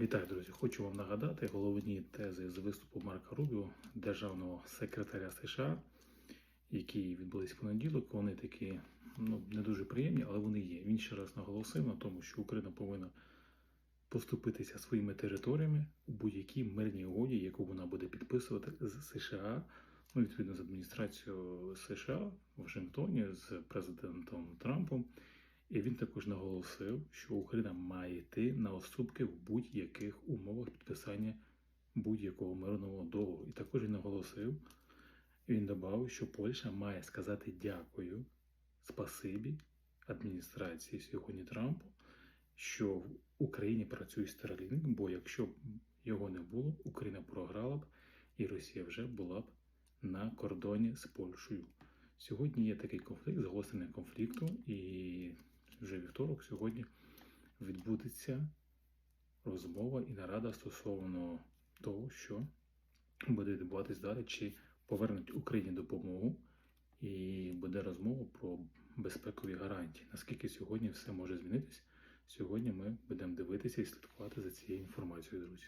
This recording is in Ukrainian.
Вітаю, друзі! Хочу вам нагадати головні тези з виступу Марка Рубіо, державного секретаря США, які відбулись в понеділок. Вони такі ну, не дуже приємні, але вони є. Він ще раз наголосив на тому, що Україна повинна поступитися своїми територіями у будь-якій мирній угоді, яку вона буде підписувати з США, ну, відповідно з адміністрацією США в Вашингтоні, з президентом Трампом. І він також наголосив, що Україна має йти на уступки в будь-яких умовах підписання будь-якого мирного договору. І також він наголосив, він додав, що Польща має сказати дякую, спасибі адміністрації сьогодні Трампу, що в Україні працює Starlink, бо якщо б його не було, Україна програла б і Росія вже була б на кордоні з Польщею. Сьогодні є такий конфлікт, загострення конфлікту, і вже вівторок сьогодні відбудеться розмова і нарада стосовно того, що буде відбуватись далі, чи повернуть Україні допомогу, і буде розмова про безпекові гарантії. Наскільки сьогодні все може змінитись? Сьогодні ми будемо дивитися і слідкувати за цією інформацією, друзі.